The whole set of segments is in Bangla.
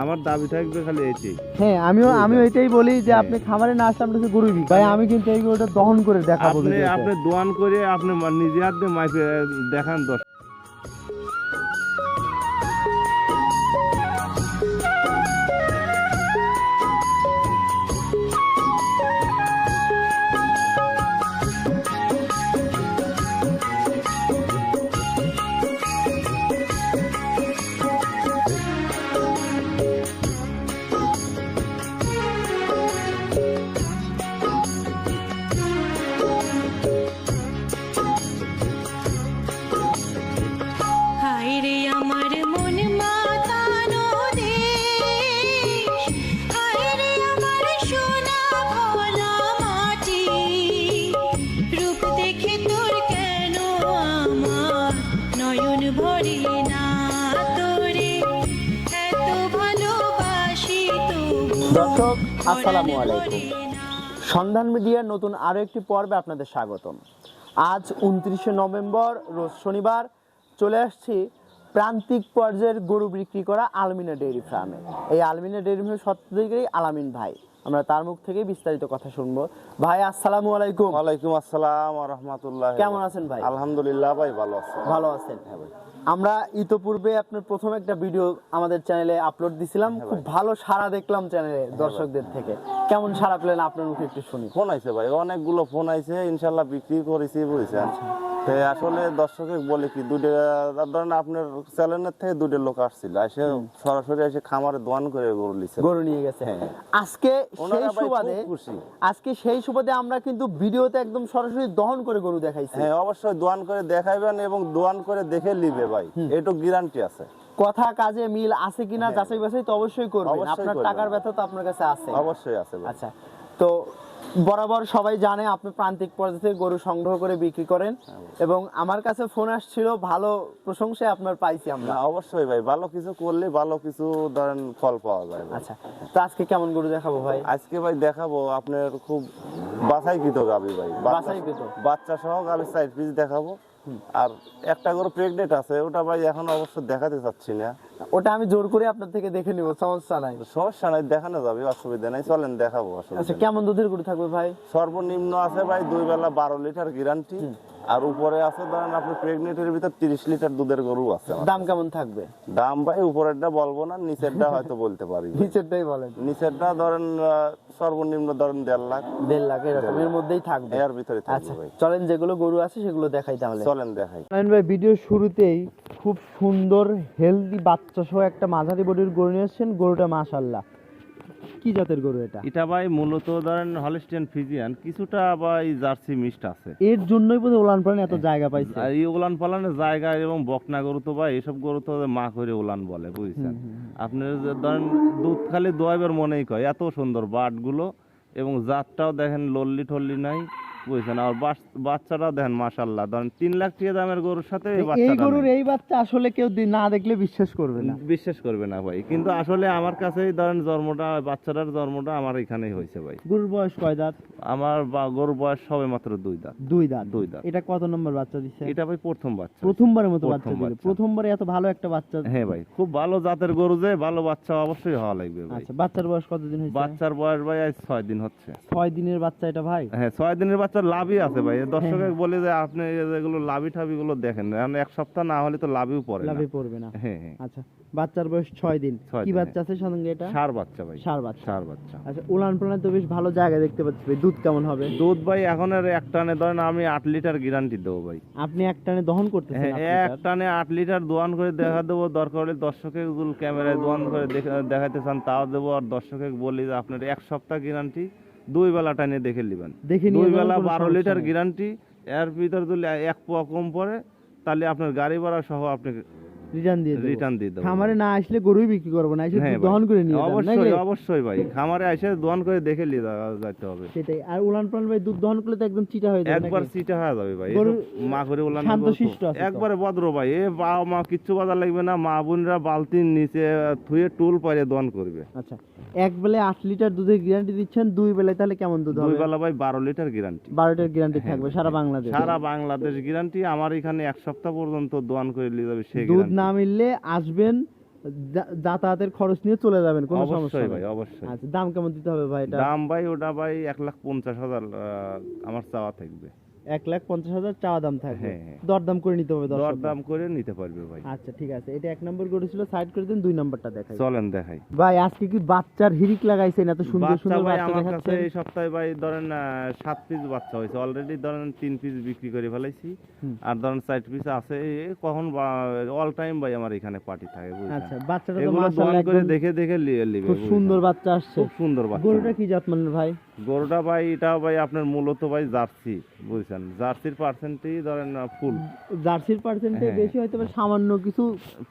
আমার দাবি থাকবে খালি এটি হ্যাঁ আমিও আমি ওইটাই বলি যে হ্যাঁ। আপনি খামারে না আসলে আপনাকে গরু বিক্রি ভাই আমি কিন্তু এই গরুটা দহন করে দেখাবো আপনি। আপনি দোয়ান করে আপনি নিজে হাত মাইপে দেখান দশ আসসালামু আলাইকুম। সন্ধান মিডিয়ার নতুন আরও একটি পর্বে আপনাদের স্বাগতম। আজ উনত্রিশে নভেম্বর রোজ শনিবার চলে আসছি প্রান্তিক পর্যায়ের গরু বিক্রি করা আলমিনা ডেইরি ফার্মে। এই আলমিনা ডেইরি ফার্মের সত্যিকারই আলামিন ভাই। আমরা তার মুখ থেকে বিস্তারিত কথা শুনব। ভাই আসসালামু আলাইকুম। ওয়ালাইকুম আসসালাম রহমতুল্লাহ কেমন আছেন ভাই? আলহামদুলিল্লাহ ভাই ভালো আছি। ভালো আছেন আমরা ইতোপূর্বে আপনার প্রথম একটা ভিডিও আমাদের চ্যানেলে আপলোড দিছিলাম। খুব ভালো সাড়া দেখলাম চ্যানেলে দর্শকদের থেকে। কেমন সাড়া পেলেন? আপনার মুখে একটু শুনি। ফোন আইছে ভাই অনেকগুলো ফোন আইছে ইনশাল্লাহ বিক্রি করেছি বুঝছেন? তো আসলে দর্শকে বলে কি দুটো ধরেন আপনার চ্যানেলের থেকে দুটো লোক আসছিল এসে সরাসরি এসে খামারে দোয়ান করে গরু গরু নিয়ে গেছে। হ্যাঁ। আজকে সেই সুবাদে আজকে সেই সুবাদে আমরা কিন্তু ভিডিওতে একদম সরাসরি দহন করে গরু দেখাইছি। হ্যাঁ অবশ্যই দোয়ান করে দেখাইবেন এবং দোয়ান করে দেখে নিবে ভাই। এটু গ্যারান্টি আছে। কথা কাজে মিল আছে কিনা যাচাই বাছাই তো অবশ্যই করবেন। হ্যাঁ। আপনার টাকার ব্যথা তো আপনার কাছে আছে। অবশ্যই আছে আচ্ছা তো বরাবর সবাই জানে আপনি প্রান্তিক পর্যায়ে থেকে গরু সংগ্রহ করে বিক্রি করেন। হ্যাঁ, এবং আমার কাছে ফোন আসছিল ভালো প্রশংসায় আপনার পাইছি আমরা। অবশ্যই ভাই ভালো কিছু করলে ভালো কিছু ধরেন ফল পাওয়া যায় আচ্ছা তো আজকে কেমন গরু দেখাবো ভাই? আজকে ভাই দেখাবো আপনার খুব বাছাইকৃত গাবি ভাই। বাচ্চা- বাছাইকৃত। বাচ্চা সহ গাবি সাইড পিস দেখাবো। আর একটা গরু প্রেগনেন্ট আছে ওটা ভাই এখন অবশ্য দেখাতে চাচ্ছি না। ওটা আমি জোর করে আপনার থেকে দেখে নিব সমস্যা নাই সমস্যা নাই দেখানো যাবে অসুবিধা নাই চলেন দেখাবো আচ্ছা কেমন দুধের গরু থাকবে ভাই? সর্বনিম্ন আছে ভাই দুই বেলা বারো লিটার গ্যারান্টি আর উপরে আছে ধরেন আপনি প্রেগনেন্টের ভিতর তিরিশ লিটার দুধের গরু আছে দাম কেমন থাকবে? দাম ভাই উপরেরটা বলব না নিচেরটা হয়তো বলতে পারি নিচেরটাই বলেন। নিচেরটা ধরেন সর্বনিম্ন ধরেন দেড় লাখ। দেড় লাখ এরকম এর মধ্যেই থাকবে। এর ভিতরে আচ্ছা থাকবে ভাই। চলেন যেগুলো গরু আছে সেগুলো দেখাই তাহলে। চলেন দেখাই। নারায়ণ ভাই ভিডিও শুরুতেই খুব সুন্দর হেলদি বাচ্চা সহ একটা মাঝারি বডির গরু নিয়ে এসেছেন গরুটা মাশাল্লাহ কি জাতের গরু এটা? এটা ভাই মূলত ধরেন হলিস্টিয়ান ফিজিয়ান কিছুটা ভাই জার্সি মিক্সড আছে। এর জন্যই বোধহয় উলান পালানে এত জায়গা পাইছে। আর এই উলান পালানের জায়গা এবং বকনা গরু তো ভাই এসব গরু তো মা করে উলান বলে বুঝছেন? আপনার যে ধরেন দুধ খালি দোয়াইবার মনেই কয় এত সুন্দর বাটগুলো এবং জাতটাও দেখেন লল্লি ঠল্লি নাই। বুঝছেন? আর দেখেন মাশাল্লাহ ধরেন তিন লাখ টাকা দামের গরুর সাথে এই গরুর এই বাচ্চা আসলে কেউ না দেখলে বিশ্বাস করবে না। বিশ্বাস করবে না ভাই। কিন্তু আসলে আমার কাছেই ধরেন জন্মটা বাচ্চাটার জন্মটা আমার এখানেই হয়েছে ভাই। গরুর বয়স কয় দাঁত? আমার গরুর বয়স সবে মাত্র দুই দাঁত। দুই দাঁত। দুই দাঁত। এটা কত নম্বর বাচ্চা দিচ্ছে এটা ভাই প্রথম বাচ্চা। প্রথমবারের মতো বাচ্চা দিল। প্রথমবারে এত ভালো একটা বাচ্চা। হ্যাঁ ভাই খুব ভালো জাতের গরু যে ভালো বাচ্চা অবশ্যই হওয়া লাগবে ভাই। আচ্ছা বাচ্চার বয়স কতদিন হয়েছে? বাচ্চার বয়স ভাই আজ ছয় দিন হচ্ছে। ছয় দিনের বাচ্চা এটা ভাই? হ্যাঁ ছয় দিনের বাচ্চার লাভই আছে ভাই। হ্যাঁ, দর্শকে বলে যে আপনি যেগুলো লাভি ঠাবি গুলো দেখেন কারণ এক সপ্তাহ না হলে তো লাভিও পড়ে না। লাভে পড়বে না। হ্যাঁ হ্যাঁ। আচ্ছা বাচ্চার বয়স ছয় দিন। কি বাচ্চা আছে সঙ্গে এটা? সার বাচ্চা ভাই। ষাঁড় বাচ্চা। সার বাচ্চা। আচ্ছা উলান প্রাণে তো বেশ ভালো জায়গা দেখতে পাচ্ছি ভাই। দুধ কেমন হবে? দুধ ভাই এখন আর এক টানে ধরেন আমি আট লিটার গ্যারান্টি দেবো ভাই। আপনি এক টানে দহন করতেছেন হ্যাঁ আট এক লিটার। টানে আট লিটার দোয়ান করে দেখা দেবো। দরকার হলে দর্শকের দুল ক্যামেরায় দোয়ান করে দেখা- দেখাতে চান তাও দেবো। আর দর্শকে বলি যে আপনার এক সপ্তাহ গ্যারান্টি দুই বেলা টাইনে দেখে নেবেন। দেখে দুই বেলা বারো লিটার গ্যারান্টি এর ভিতর যদি এক পোয়া কম পড়ে তাহলে আপনার গাড়ি ভাড়া সহ আপনি রিটার্ন দিয়ে রিটার্ন দিয়ে দেবো। খামারে না আসলে গরুই বিক্রি করব না এসে হ্যাঁ। দহন করে নিয়ে অবশ্যই অবশ্যই ভাই। খামারে এসে দোয়ান করে দেখে নিয়ে যাইতে হবে। সেটাই। আর উলান প্রাণ ভাই দুধ দহন করলে তো একদম চিটা হয়ে যাবে একবার? সিটা হয়ে যাবে ভাই। গরু মা করে আছে একবারে ভদ্র ভাই। এ বাবা মা কিচ্ছু বাজার লাগবে না। মা বোনরা বালতির নিচে থুয়ে টুল পারে দোয়ান করবে। আচ্ছা এক বেলে আট লিটার দুধের গ্যারান্টি দিচ্ছেন দুই বেলায় তাহলে কেমন দুধ দুই বেলা ভাই বারো লিটার গ্যারান্টি বারো লিটার গ্যারান্টি থাকবে সারা বাংলাদেশ। সারা বাংলাদেশ গ্যারান্টি আমার এখানে এক সপ্তাহ পর্যন্ত দোয়ান করে নিয়ে যাবে সেই দুধ। না মিললে আসবেন যাতায়াতের খরচ নিয়ে চলে যাবেন কোনো সমস্যা ভাই অবশ্যই। আচ্ছা দাম কেমন দিতে হবে ভাই এটা? দাম ভাই ওটা ভাই এক লাখ পঞ্চাশ হাজার আহ, আমার চাওয়া থাকবে। এক লাখ পঞ্চাশ হাজার চাওয়া দাম থাকবে। হ্যাঁ, হ্যাঁ। দরদাম করে নিতে হবে দর দর্শক দাম করে নিতে পারবে ভাই। আচ্ছা ঠিক আছে। এটা এক নম্বর গরু ছিল সাইড করে দিন দুই নম্বরটা দেখাই। চলেন দেখাই। ভাই আজকে কি বাচ্চার হিরিক লাগাইছেন? এত সুন্দর সুন্দর ভাই বাচ্চা আমার কাছে এই সপ্তাহে ভাই ধরেন সাত পিস বাচ্চা হয়েছে। অলরেডি ধরেন তিন পিস বিক্রি করে ফেলাইছি। আর ধরেন চার পিস আছে। কখন অল টাইম ভাই আমার এখানে পার্টি থাকে আচ্ছা বাচ্চাটা তো মাশাআল্লাহ করে দেখে দেখে লিয়ে লিবে খুব সুন্দর বাচ্চা আসছে। খুব সুন্দর বাচ্চা। গরুটা কি জাত মানের ভাই? গরুটা ভাই এটা ভাই আপনার মূলত ভাই জার্সি বুঝছেন? জার্সির পার্সেন্টই ধরেন ফুল জার্সির পার্সেন্টে হ্যাঁ। বেশি হয়তো বা সামান্য কিছু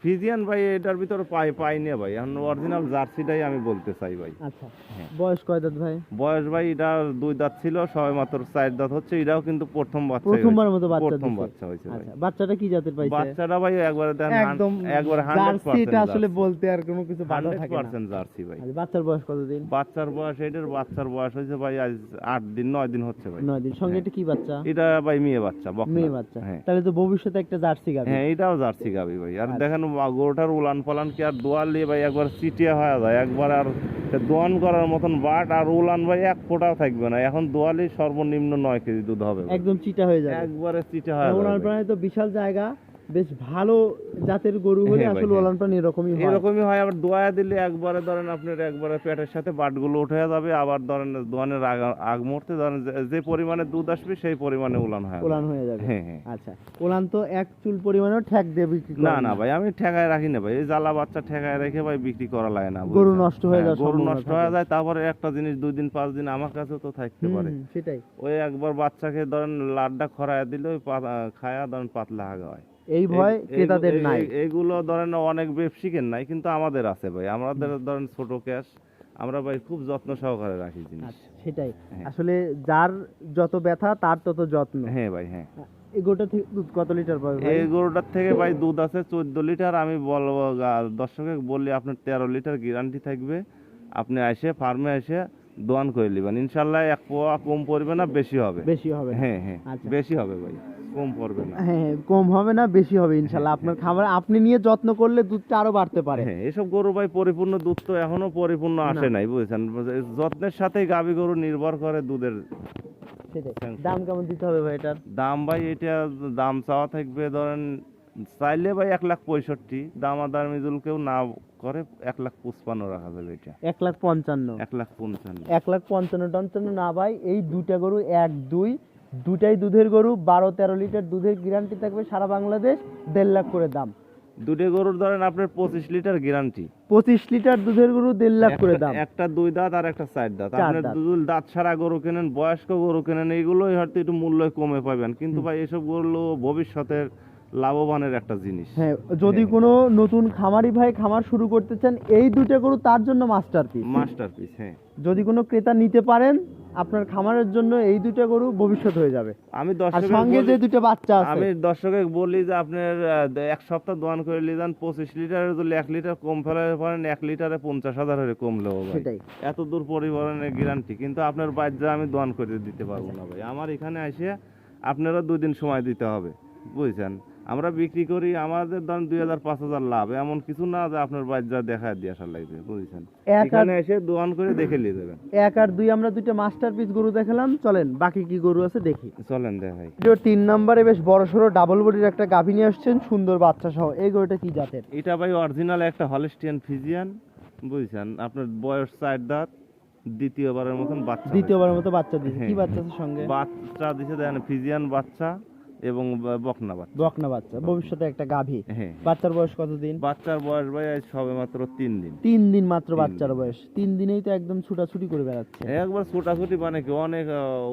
ফিজিয়ান ভাই এটার ভিতরে পাই পাই নিয়ে ভাই। এখন অরিজিনাল জার্সিটাই আমি বলতে চাই ভাই। আচ্ছা। হ্যাঁ। বয়স কয় দাঁত ভাই? বয়স ভাই এটা দুই দাঁত ছিল সবাই মাত্র চার দাঁত হচ্ছে। এটাও কিন্তু প্রথম বাচ্চা প্রথমবার মতো বাচ্চা প্রথম বাচ্চা হয়েছে ভাই। আচ্ছা বাচ্চাটা কি জাতের পাইছে? বাচ্চাটা ভাই একবারে দেন একদম একবারে হান্ড্রেড জার্সিটা আসলে বলতে আর কোনো কিছু বাধা থাকে না। পার্সেন্ট জার্সি ভাই। আচ্ছা, বাচ্চার বয়স কতদিন? বাচ্চার বয়স এটার বাচ্চার বয়স হয়েছে ভাই আজ আট দিন নয় দিন হচ্ছে ভাই। নয় দিন। সঙ্গে হ্যাঁ। এটা কি বাচ্চা? এটা ভাই মেয়ে বাচ্চা। মেয়ে বাচ্চা। হ্যাঁ। তাহলে তো ভবিষ্যতে একটা জার্সি গাবি। হ্যাঁ এটাও জার্সি গাবি ভাই। আর আচ্ছা। দেখেন গরুটার উলান পালান কি আর দোয়ালি ভাই একবার চিটিয়া হয়ে যায়। একবার আর দোয়ান করার মতন বাট আর উলান ভাই এক ফোঁটাও থাকবে না। এখন দোয়ালি সর্বনিম্ন নয় কেজি দুধ হবে একদম চিটা হয়ে যাবে। একবারে চিটে হয়ে প্রাণী তো বিশাল জায়গা। বেশ ভালো জাতের গরু হলে হ্যাঁ আসলে হ্যাঁ। ওলান প্রাণী এরকমই হয়। এরকমই হয় আবার দোয়া দিলে একবারে ধরেন আপনার একবারে পেটের সাথে বাটগুলো উঠে যাবে আবার ধরেন দোয়ানের আগ আগ মুহূর্তে ধরেন যে- পরিমাণে দুধ আসবে সেই পরিমাণে উলান হয় ওলান হয়ে যাবে। হ্যাঁ হ্যাঁ। আচ্ছা ওলান তো এক চুল পরিমাণেও ঠ্যাক দিয়ে বিক্রি না না ভাই আমি ঠেকায় রাখি না ভাই এই জ্বালা বাচ্চা ঠেকায় রেখে ভাই বিক্রি করা লাগে না গরু নষ্ট হয়ে যায় গরু নষ্ট হয়ে যায় তারপরে একটা জিনিস দুই দিন পাঁচ দিন আমার কাছেও তো থাকতে পারে। সেটাই। ওই একবার বাচ্চাকে ধরেন লাড্ডা খরায় দিলে ওই খায়া ধরেন পাতলা হাগা হয়। এই ভয় ক্রেতাদের নাই। এইগুলো ধরেন অনেক ব্যবসায়িকের নাই কিন্তু আমাদের আছে ভাই। আমাদের ধরেন ছোট ক্যাশ আমরা ভাই খুব যত্ন সহকারে রাখি জিনিস। আচ্ছা, সেটাই। হ্যাঁ। আসলে যার যত ব্যথা তার তত যত্ন। হ্যাঁ ভাই হ্যাঁ। এই গোটা থেকে দুধ কত লিটার পাবে ভাই? এই গরুটার থেকে ভাই দুধ আছে চোদ্দ লিটার। আমি বলব দর্শকে বললি আপনার তেরো লিটার গ্যারান্টি থাকবে। আপনি এসে ফার্মে এসে দোয়ান করে নেবেন ইনশাল্লাহ এক পোয়া কম পড়বে না বেশি হবে। বেশি হবে হ্যাঁ হ্যাঁ আচ্ছা। বেশি হবে ভাই কম পড়বে না। হ্যাঁ হ্যাঁ, কম হবে না বেশি হবে ইনশাল্লাহ। আপনার খাবার আপনি নিয়ে যত্ন করলে দুধটা আরও বাড়তে পারে। হ্যাঁ এসব গরু ভাই পরিপূর্ণ দুধ তো এখনও পরিপূর্ণ আসে নাই বুঝছেন? যত্নের সাথেই গাভী গরু নির্ভর করে দুধের হ্যাঁ। দাম কেমন দিতে হবে ভাই এটার? দাম ভাই এটা দাম চাওয়া থাকবে ধরেন চাইলে ভাই এক লাখ পঁয়ষট্টি দাম আদার মিজুল কেউ না করে এক লাখ পঁচপান্ন রাখা যাবে এটা। এক লাখ পঞ্চান্ন। এক লাখ পঞ্চান্ন। এক লাখ পঞ্চান্ন টঞ্চান্ন না ভাই এই দুইটা গরু এক দুই দুটাই দুধের গরু বারো তেরো লিটার দুধের গ্যারান্টি থাকবে সারা বাংলাদেশ দেড় লাখ করে দাম। দুটো গরুর ধরেন আপনার পঁচিশ লিটার গ্যারান্টি পঁচিশ লিটার দুধের গরু দেড় লাখ করে দাম। একটা দুই দাঁত আর একটা চার দাঁত। আপনার। দুধ দাঁত ছাড়া গরু কেনেন বয়স্ক গরু কেনেন এইগুলোই হয়তো একটু মূল্য কমে পাবেন। কিন্তু ভাই এসব গরু ভবিষ্যতের লাভবানের একটা জিনিস। হ্যাঁ যদি কোনো নতুন খামারি ভাই খামার শুরু করতে চান এই দুইটা গরু তার জন্য মাস্টারপিস মাস্টারপিস হ্যাঁ। যদি কোনো ক্রেতা নিতে পারেন আপনার খামারের জন্য এই দুইটা গরু ভবিষ্যৎ হয়ে যাবে। আমি দর্শকের সঙ্গে যে দুটো বাচ্চা আছে। আমি দর্শকে বলি যে আপনার এক সপ্তাহ দোয়ান করে নিয়ে যান পঁচিশ লিটারের যদি এক লিটার কম ফেলে পারেন এক লিটারে পঞ্চাশ হাজার হলে কমলেও ভাই। সেটাই। এত দূর পরিবহনের গ্যারান্টি কিন্তু আপনার বাচ্চা আমি দোয়ান করে দিতে পারব না ভাই। আমার এখানে এসে আপনারা দুই দিন সময় দিতে হবে বুঝছেন? আমরা বিক্রি করি আমাদের ধরেন দুই হাজার পাঁচ হাজার লাভ। এমন কিছু না যে আপনার বাচ্চা দেখা দিয়ে আসার লাগবে বুঝছেন? এখানে এসে দোয়ান করে দেখে নিয়ে যাবেন। এক আর দুই আমরা দুইটা মাস্টারপিস গরু দেখালাম। চলেন বাকি কি গরু আছে দেখি। চলেন দেখাই। তিন নম্বরে বেশ বড় সড়ো ডাবল বডির একটা গাভী নিয়ে আসছেন সুন্দর বাচ্চা সহ। এই গরুটা কি জাতের? এটা ভাই অরিজিনাল একটা হলিস্টিয়ান ফিজিয়ান বুঝছেন? আপনার বয়স চার দাঁত দ্বিতীয়বারের মতন বাচ্চা দ্বিতীয়বারের মতো বাচ্চা দিয়েছে কি হ্যাঁ, বাচ্চা আছে সঙ্গে? বাচ্চা দিছে দেখেন ফিজিয়ান বাচ্চা। এবং বকনা বাচ্চা। বকনা বাচ্চা। ভবিষ্যতে একটা গাভী। হ্যাঁ। বাচ্চার বয়স কতদিন? বাচ্চার বয়স ভাই সবে মাত্র তিন দিন। তিন দিন মাত্র বাচ্চার বয়স। তিন দিনেই তো একদম ছুটাছুটি করে বেড়াচ্ছে। একবার ছোটাছুটি মানে কি? অনেক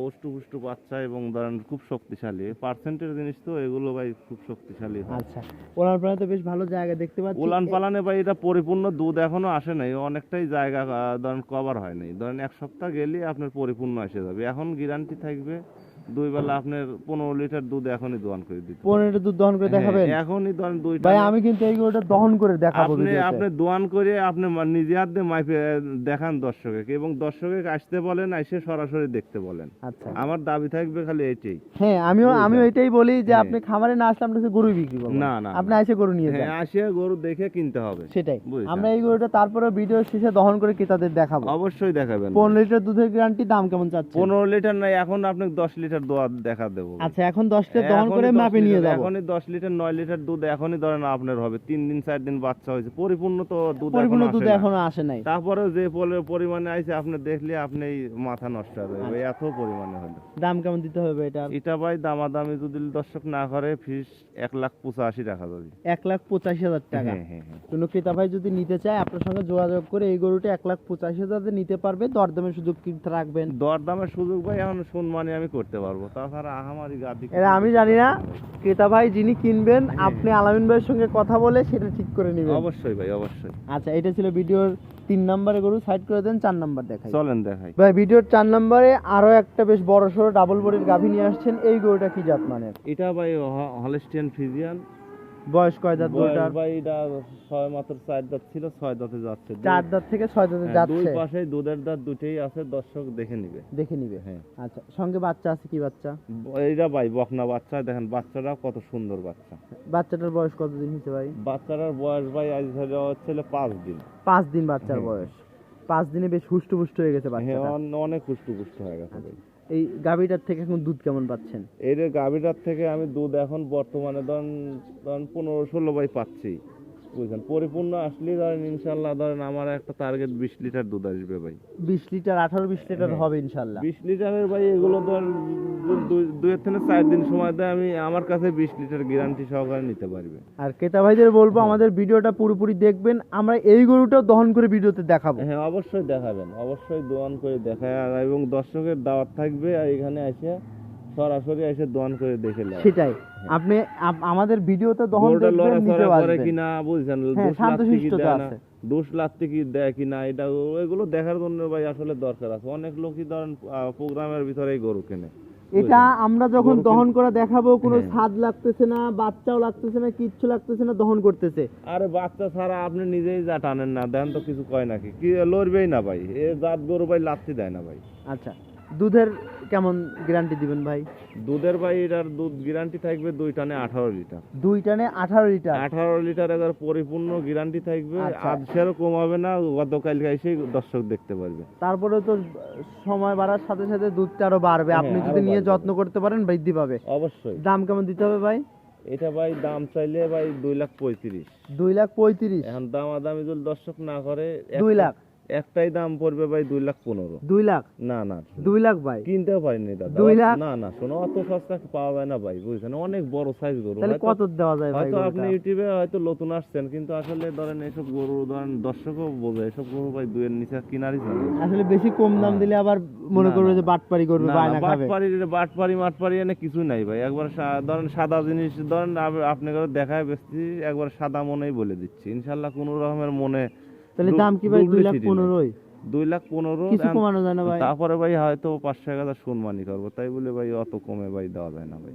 উষ্টু পুষ্টু বাচ্চা এবং ধরেন খুব শক্তিশালী। পার্সেন্টের জিনিস তো এগুলো ভাই খুব শক্তিশালী। আচ্ছা। ওনার প্রাণে তো বেশ ভালো জায়গা দেখতে পাচ্ছি। ওলান পালানে ভাই এটা পরিপূর্ণ দুধ এখনও আসে নাই। অনেকটাই জায়গা ধরেন কভার হয় নাই। ধরেন এক সপ্তাহ গেলে আপনার পরিপূর্ণ এসে যাবে। এখন গ্যারান্টি থাকবে দুই বেলা আপনার পনেরো লিটার দুধ এখনই দোয়ান করে দিতে পনেরো লিটার দুধ দহন করে দেখাবেন? হ্যাঁ, এখনই ধরেন দুইটা ভাই আমি কিন্তু এই গরুটা দহন করে দেখাবো আপনি আপনি দোয়ান করে আপনি নিজে হাত মাইপে দেখান দর্শকে এবং দর্শকে আসতে বলেন এসে সরাসরি দেখতে বলেন। আচ্ছা। আমার দাবি থাকবে খালি এটাই। হ্যাঁ আমিও আমিও। এটাই বলি যে হ্যাঁ। আপনি খামারে না আসলে আপনার গরু বিক্রি করবেন না, না, আপনি না। এসে গরু নিয়ে হ্যাঁ যান আসিয়া গরু দেখে কিনতে হবে। সেটাই। আমরা এই গরুটা তারপরে ভিডিও শেষে দহন করে ক্রেতাদের দেখাবো। অবশ্যই দেখাবেন। পনেরো লিটার দুধের গ্যারান্টি দাম কেমন চাচ্ছে পনেরো লিটার নাই এখন আপনি দশ লিটার দোয়া দেখা দেবো আচ্ছা এখন দশ লিটার দহন করে মাপে নিয়ে যাব। এখনই দশ লিটার নয় লিটার দুধ এখনই ধরেন আপনার হবে। তিন দিন চার দিন বাচ্চা হয়েছে। পরিপূর্ণ তো দুধ পরিপূর্ণ দুধ এখনও আসে নাই। তারপরে যে পরিমাণে আইছে আপনি দেখলে আপনি মাথা নষ্ট হবে আচ্ছা। ভাই, এত পরিমাণে হলো। দাম কেমন দিতে হবে এটা? এটা ভাই দামাদামি যদি দর্শক না করে ফিস এক লাখ পঁচাশি টাকা যাবে এক লাখ পঁচাশি হাজার টাকা। হ্যাঁ হ্যাঁ হ্যাঁ। কোনো ক্রেতা ভাই যদি নিতে চায় আপনার সঙ্গে যোগাযোগ করে এই গরুটা এক লাখ পঁচাশি হাজার নিতে পারবে। দরদামের সুযোগ কিনতে রাখবেন। দর দামের সুযোগ ভাই এখন সম্মানে আমি করতে পারব তাছাড়া আহামারি গাদি এটা আমি জানি না। ক্রেতা ভাই যিনি কিনবেন আপনি আলামিন ভাইয়ের সঙ্গে কথা বলে সেটা ঠিক করে নেবেন। অবশ্যই ভাই অবশ্যই। আচ্ছা এটা ছিল ভিডিওর তিন নম্বরে গরু। সাইড করে দেন চার নাম্বার দেখাই। চলেন দেখাই। ভাই ভিডিওর চার নম্বরে আরও একটা বেশ বড় সড়ো ডাবল বডির গাভী নিয়ে আসছেন। এই গরুটা কি জাত মানের? এটা ভাই হলেস্টিয়ান ফিজিয়ান। বয়স কয় দাঁত গরুটার? ভাই এটা ছয় মাত্র চার দাঁত ছিল ছয় দাঁতে যাচ্ছে। চার দাঁত থেকে ছয় দাঁতে হ্যাঁ, দুই যাচ্ছে পাশেই দুধের দাঁত দুটেই আছে দর্শক দেখে নিবে। দেখে নিবে। হ্যাঁ। আচ্ছা সঙ্গে বাচ্চা আছে কি বাচ্চা? এইটা ভাই বকনা বাচ্চা দেখেন বাচ্চাটা কত সুন্দর বাচ্চা। বাচ্চাটার বয়স কতদিন হয়েছে ভাই? বাচ্চাটার বয়স ভাই আজ ধরে হচ্ছে পাঁচ দিন। পাঁচ দিন বাচ্চার হ্যাঁ। বয়স। পাঁচ দিনে বেশ হুষ্ট পুষ্ট হয়ে গেছে হ্যাঁ বাচ্চাটা। অন- অনেক হুষ্ট পুষ্ট হয়ে গেছে ভাই। এই গাভীটার থেকে এখন দুধ কেমন পাচ্ছেন? এই যে গাভীটার থেকে আমি দুধ এখন বর্তমানে ধরেন ধরেন পনেরো ষোলো বাই পাচ্ছি। বুঝলেন পরিপূর্ণ আসলে ধরেন ইনশাল্লাহ ধরেন আমার একটা টার্গেট বিশ লিটার দুধ আসবে ভাই। বিশ লিটার আঠারো বিশ লিটার হ্যাঁ। হবে ইনশাল্লাহ। বিশ লিটারের ভাই এগুলো ধর দুই- থেকে চার দিন সময় দেয় আমি আমার কাছে বিশ লিটার গ্যারান্টি সহকারে নিতে পারবে। আর ক্রেতা ভাইদের বলব আমাদের ভিডিওটা পুরোপুরি দেখবেন আমরা এই গরুটাও দহন করে ভিডিওতে দেখাবো। হ্যাঁ অবশ্যই দেখাবেন অবশ্যই দোয়ান করে দেখায় আর এবং দর্শকের দাওয়াত থাকবে আর এখানে এসে সরাসরি এসে দোয়ান করে দেখে নেয় সেটাই। আপনি আপ- আমাদের ভিডিওতে দহন দেখবেন করে আসবেন। কিনা বুঝছেন? হ্যাঁ, শান্তশিষ্টতা আছে। দোষ লাগতে কি দেয় কিনা এটা এগুলো দেখার জন্য ভাই আসলে দরকার আছে। অনেক লোকই ধরেন প্রোগ্রামের ভিতরে এই গরু কেনে। এটা আমরা যখন দহন করে দেখাবো কোনো হ্যাঁ। স্বাদ লাগতেছে না বাচ্চাও লাগতেছে না কিচ্ছু লাগতেছে না দহন করতেছে। আরে বাচ্চা ছাড়া আপনি নিজেই যা টানেন না দেন তো কিছু কয় নাকি? কি লড়বেই না ভাই। এ জাত গরু ভাই লাত্তি দেয় না ভাই। আচ্ছা দুধের কেমন গ্যারান্টি দিবেন ভাই? দুধের ভাই এটার দুধ গ্যারান্টি থাকবে দুই টানে আঠারো লিটার। দুই টানে আঠারো লিটার? আঠারো লিটার এবার পরিপূর্ণ গ্যারান্টি থাকবে। আচ্ছা। আজ সেরও কমাবে না গতকালকে এসে দর্শক দেখতে পারবে। তারপরে তো সময় বাড়ার সাথে সাথে দুধটা আরও বাড়বে। হ্যাঁ, আপনি যদি নিয়ে যত্ন করতে পারেন বৃদ্ধি পাবে। অবশ্যই। দাম কেমন দিতে হবে ভাই? এটা ভাই দাম চাইলে ভাই দুই লাখ পঁয়ত্রিশ। দুই লাখ পঁয়ত্রিশ। এখন দামাদামি যদি দর্শক না করে দুই লাখ। একটাই দাম পড়বে ভাই দুই লাখ পনেরো। দুই লাখ? না না দুই লাখ ভাই? কিনতেও পারিনি দাদা। দুই লাখ? না না শোনো অত সস্তা পাওয়া যায় না ভাই বুঝছেন? অনেক বড় সাইজ গরু। তাহলে কত দেওয়া যায় ভাই হয়তো আপনি ইউটিউবে হয়তো নতুন আসছেন কিন্তু আসলে ধরেন এসব গরু ধরেন দর্শকও বোঝে এসব গরু ভাই দুইয়ের নিচে কিনারই। আসলে বেশি কম দাম দিলে আবার মনে করবে যে বাটপারি না, বায়না না, খাবে। বাটপাড়ি বাটপাড়ি মাটপাড়ি এনে কিছু নাই ভাই। একবার ধরেন সাদা জিনিস ধরেন আপ- আপনি করে দেখায় বেশি একবার সাদা মনেই বলে দিচ্ছি। ইনশাল্লাহ কোনো রকমের মনে তাহলে দাম কি ভাই? দুই লাখ পনেরোই দুই লাখ পনেরো কিছু কমানো যায় না ভাই। তারপরে ভাই হয়তো পাঁচশো এক হাজার সম্মানই করব। তাই বলে ভাই অত কমে ভাই দেওয়া যায় না ভাই।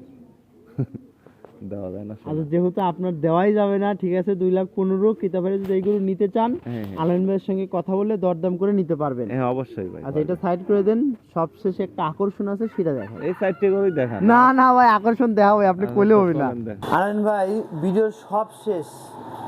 দেওয়া যায় না আচ্ছা যেহেতু আপনার দেওয়াই যাবে না ঠিক আছে দুই লাখ পনেরো কিতাবের যদি এইগুলো নিতে চান হ্যাঁ হ্যাঁ। আলম ভাইয়ের সঙ্গে কথা বলে দরদাম করে নিতে পারবেন। হ্যাঁ অবশ্যই ভাই আচ্ছা এটা সাইড করে দেন সবশেষে একটা আকর্ষণ আছে সেটা দেখেন এই সাইডটা করেই দেখান। না না ভাই আকর্ষণ দেওয়া হবে আপনি কোলে হবে না। আনন্দ ভাই ভিডিওর সব শেষ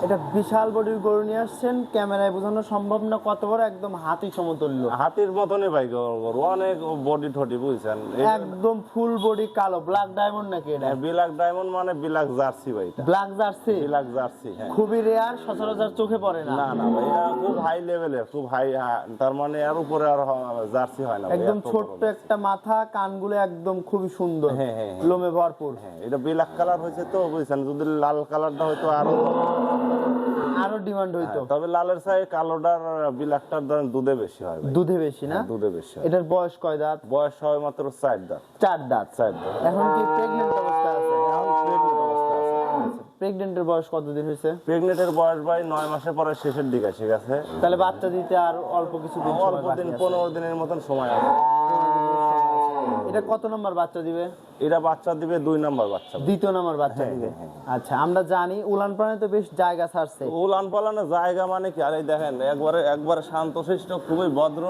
এটা বিশাল বডির গরু নিয়ে আসছেন ক্যামেরায় বোঝানো সম্ভব না কত বড় একদম হাতি সমতুল্য। হাতির মতনই ভাই গরু অনেক বডি ঠটি বুঝছেন। একদম ফুল বডি কালো ব্ল্যাক ডায়মন্ড নাকি এটা? বিলাক ডায়মন্ড মানে বিলাক জার্সি ভাই এটা। Black jersey? বিলাক জার্সি হ্যাঁ। খুবই রেয়ার সচরাচর চোখে পড়ে না। না না ভাই এটা খুব হাই লেভেলের খুব হাই তার মানে এর উপরে আর জার্সি হয় না একদম ছোট্ট একটা মাথা কানগুলো একদম খুবই সুন্দর। হ্যাঁ, হ্যাঁ, হ্যাঁ। লোমে ভরপুর। হ্যাঁ এটা বিলাক কালার হয়েছে তো বুঝছেন? যদি লাল কালারটা হয়তো আরও আরও ডিমান্ড হইতো। তবে লালের চাই কালোটার বিলাকটার ধরেন দুধে বেশি হয় ভাই। দুধে বেশি না? হ্যাঁ, দুধে বেশি হয়। এটার বয়স কয় দাঁত? বয়স হয় মাত্র চার দাঁত। চার দাঁত। চার দাঁত। এখন কি প্রেগনেন্ট অবস্থা আছে এখন প্রেগনেন্ট অবস্থা বয়স কতদিন হয়েছে? বয়স ভাই নয় মাসের পরে শেষের দিকে তাহলে বাচ্চা দিতে আর অল্প কিছু দিন অল্প দিন পনেরো দিনের মতন সময় আছে। এটা কত নম্বর বাচ্চা দিবে? এটা বাচ্চা দিবে দুই নাম্বার বাচ্চা। দ্বিতীয় নম্বর বাচ্চা দিবে? আচ্ছা আমরা জানি উলান পালানে তো বেশ জায়গা ছাড়ছে। উলান পালানো জায়গা মানে কি? আর দেখেন একবারে একবারে শান্তশিষ্ট খুবই ভদ্র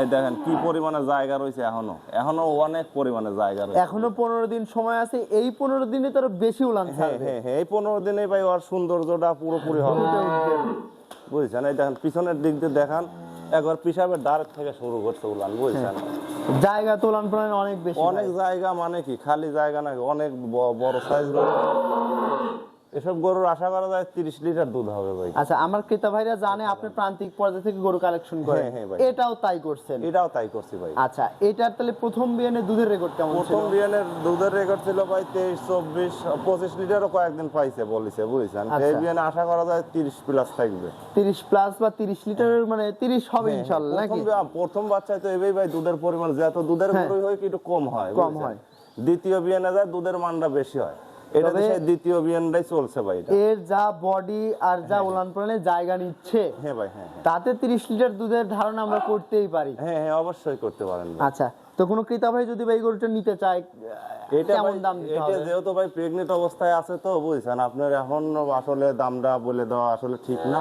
এই দেখেন কি পরিমাণে জায়গা রয়েছে এখনও। এখনও অনেক পরিমাণে জায়গা রয়েছে। এখনও পনেরো দিন সময় আছে এই পনেরো দিনে তো আরও বেশি উলান হ্যাঁ হ্যাঁ হ্যাঁ এই পনেরো দিনে ভাই ওর সৌন্দর্যটা পুরোপুরি হবে। বুঝছেন? এই দেখেন পিছনের দিক দিয়ে দেখান একবার পিসাবের দ্বার থেকে শুরু করছে উলান বুঝছেন? জায়গা তো উলান পালানে অনেক বেশি অনেক জায়গা মানে কি? খালি জায়গা না অনেক বড় সাইজ এসব গরুর আশা করা যায় তিরিশ লিটার দুধ হবে ভাই। আচ্ছা আমার ক্রেতা ভাইরা জানে আপনি প্রান্তিক পর্যায়ে থেকে গরু কালেকশন করেন। হ্যাঁ, হ্যাঁ ভাই। এটাও তাই করছেন? এটাও তাই করছি ভাই। আচ্ছা এটার তাহলে প্রথম বিয়ানে দুধের রেকর্ড কেমন ছিল? প্রথম বিয়ানের দুধের রেকর্ড ছিল ভাই তেইশ চব্বিশ পঁচিশ লিটারও কয়েকদিন পাইছে বলিছে বুঝছেন? আচ্ছা। এই বিয়ানে আশা করা যায় তিরিশ প্লাস থাকবে। তিরিশ প্লাস বা তিরিশ লিটারের মানে তিরিশ হবে হ্যাঁ, ইনশাল্লাহ নাকি? প্রথম বাচ্চায় তো এবেই ভাই দুধের পরিমাণ যত দুধের হ্যাঁ। গরুই হয় কি একটু কম হয় কম হয়। দ্বিতীয় বিয়ানে যায় দুধের মানটা বেশি হয়। এটা তবে- সেই দ্বিতীয় বিয়ানটাই চলছে ভাই এর যা বডি আর যা উলান পালানে জায়গা নিচ্ছে। হ্যাঁ ভাই হ্যাঁ হ্যাঁ। তাতে তিরিশ লিটার দুধের ধারণা আমরা করতেই পারি। হ্যাঁ হ্যাঁ অবশ্যই করতে পারেন আচ্ছা তো কোনো ক্রেতা ভাই যদি ভাই গরুটা নিতে চায় এটা কেমন দাম দিতে এটা হবে? যেহেতু ভাই প্রেগনেন্ট অবস্থায় আছে তো বুঝছেন? আপনার এখন আসলে দামটা বলে দেওয়া আসলে ঠিক না।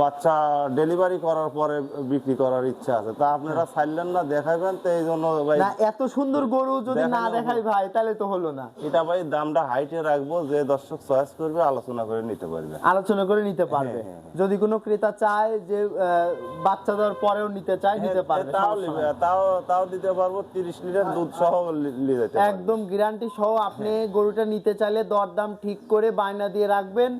বাচ্চা ডেলিভারি করার পরে বিক্রি করার ইচ্ছা আছে। তা আপনারা ছাড়লেন না দেখাবেন তো এই জন্য ভাই না এত সুন্দর গরু যদি না দেখাই ভাই তাহলে তো হলো না। এটা ভাই দামটা হাইটে রাখব যে দর্শক চয়েস করবে আলোচনা করে নিতে পারবে। আলোচনা করে নিতে পারবে। হ্যাঁ, হ্যাঁ, যদি কোনো ক্রেতা চায় যে বাচ্চা দেওয়ার পরেও নিতে চায় নিতে পারবে তাও। তাও তাও দিতে পারব একদম গ্যারান্টি সহ আপনি গরুটা নিতে চাইলে দরদাম ঠিক করে বায়না দিয়ে রাখবেন।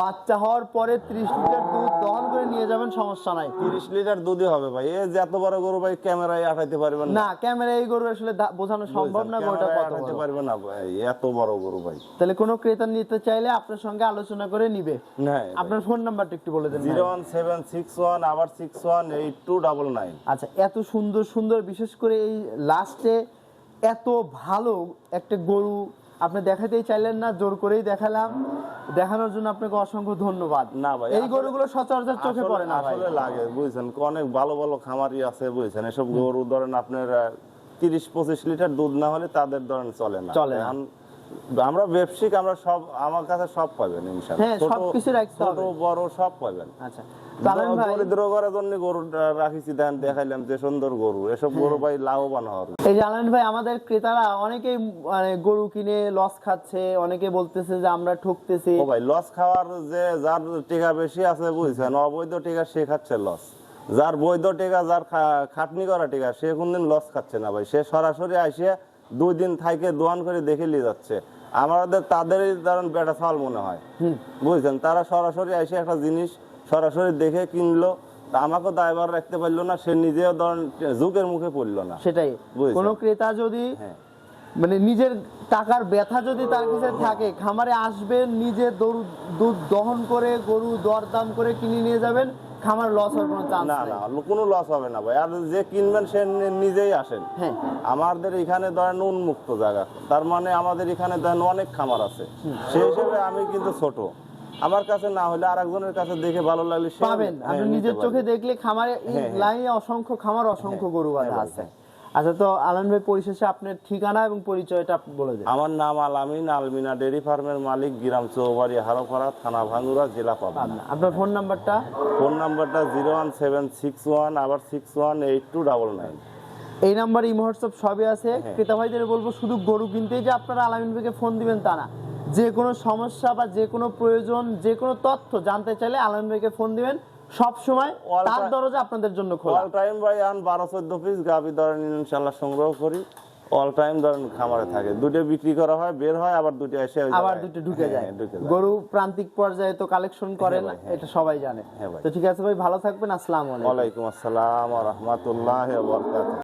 বাচ্চা হওয়ার পরে ত্রিশ লিটার দুধ দহন করে নিয়ে যাবেন সমস্যা নাই। তিরিশ লিটার দুধই হবে ভাই। এই যে এত বড় গরু ভাই ক্যামেরায় আঠাইতে পারবেন না। ক্যামেরা এই গরু আসলে বোঝানো সম্ভব না গরুটা ক্যামেরায় কত বড়। পারবে না ভাই এত বড় গরু ভাই। তাহলে কোনো ক্রেতা নিতে চাইলে আপনার সঙ্গে আলোচনা করে নিবে। না আপনার ফোন নাম্বারটা একটু বলে দেন ভাই। Zero one seven six one আবার six one eight two double nine. আচ্ছা এত সুন্দর সুন্দর বিশেষ করে এই লাস্টে এত ভালো একটা গরু আপনি দেখাতেই চাইলেন না জোর করেই দেখালাম। দেখানোর জন্য আপনাকে অসংখ্য ধন্যবাদ। না ভাই, এই গরুগুলো সচরাচর চোখে পড়ে না আসলে লাগে বুঝছেন? অনেক ভালো ভালো খামারি আছে বুঝছেন? এসব গরু ধরেন আপনার তিরিশ পঁচিশ লিটার দুধ না হলে তাদের ধরেন চলে না। চলে না। আমরা ব্যবসায়িক আমরা সব আমার কাছে সব পাবেন ইনশাল্লাহ। হ্যাঁ, ছোট- সবকিছু রাখতে হবে। বড় সব পাবেন। আচ্ছা। দরিদ্র করার জন্য গরু রাখিছি দেন দেখাইলাম যে সুন্দর গরু। এসব। গরু ভাই লাভবান হওয়ার। এই জানেন ভাই আমাদের ক্রেতারা অনেকেই মানে গরু কিনে লস খাচ্ছে অনেকে বলতেছে যে আমরা ঠকতেছি। ও ভাই লস খাওয়ার যে যার টিকা বেশি আছে বুঝছেন অবৈধ টিকা সে খাচ্ছে লস যার বৈধ টিকা যার খাটনি করা টিকা সে কোনদিন লস খাচ্ছে না ভাই। সে সরাসরি আসে দুই দিন থাইকে দোয়ান করে দেখে নিয়ে যাচ্ছে। আমাদের তাদেরই ধরেন বেটা চাল মনে হয়। বুঝছেন তারা সরাসরি এসে একটা জিনিস সরাসরি দেখে কিনলো আমাকে দায়ভার রাখতে পারল না সে নিজেও ধরেন যুগের মুখে পড়ল না। সেটাই। কোনো ক্রেতা যদি হ্যাঁ। মানে নিজের টাকার ব্যথা যদি তার কাছে থাকে খামারে আসবেন নিজে দুধ দহন করে গরু দরদাম করে কিনে নিয়ে যাবেন খামার লস হওয়ার কোনো চান্স না না কোনো লস হবে না ভাই। আর যে কিনবেন সে নিজেই আসেন। হ্যাঁ। আমাদের এখানে ধরেন উন্মুক্ত জায়গা। তার মানে আমাদের এখানে ধরেন অনেক খামার আছে। সেই হিসেবে আমি কিন্তু ছোট। আমার কাছে না হলে আর একজনের কাছে দেখে ভালো লাগলে পাবেন। হ্যাঁ, আপনি নিজের চোখে দেখলে খামারে হ্যাঁ, হ্যাঁ। লাইনে অসংখ্য খামার অসংখ্য গরু বাঁধা আছে। আচ্ছা তো আলম ভাই পরিশেষে আপনার ঠিকানা এবং পরিচয়টা বলে দেন। আমার নাম আলামিন আলমিনা ডেরি ফার্মের মালিক গ্রাম চৌবাড়ি হারোপাড়া থানা ভাঙ্গুরা জেলা পাবনা। আপনার ফোন নাম্বারটা? ফোন নাম্বারটা zero one seven six one আবার six one eight two double nine. এই নাম্বার এই মহোৎসব সবই আছে। ক্রেতা ভাইদের বলব শুধু গরু কিনতেই যে আপনারা আলামিন ভাইকে ফোন দিবেন তা না। যে কোনো সমস্যা বা যে কোনো প্রয়োজন যে কোনো তথ্য জানতে চাইলে আলামিন ভাইকে ফোন দিবেন। সব সময় তার দরজা আপনাদের জন্য খোলা। অল টাইম ভাই আন বারো চোদ্দ পিস গাভি ধরেন ইনশাল্লাহ সংগ্রহ করি। অল টাইম ধরেন খামারে থাকে। দুটো বিক্রি করা হয় বের হয় আবার দুটো এসে ওই আবার দুটো ঢুকে হ্যাঁ, যায়। হ্যাঁ, ঢুকে যায়। গরু প্রান্তিক পর্যায়ে তো কালেকশন করেন হ্যাঁ। এটা সবাই জানে। হ্যাঁ তো ঠিক আছে ভাই ভালো থাকবেন আসসালামু আলাইকুম। ওয়ালাইকুম আসসালাম রহমতুল্লাহ বরকাত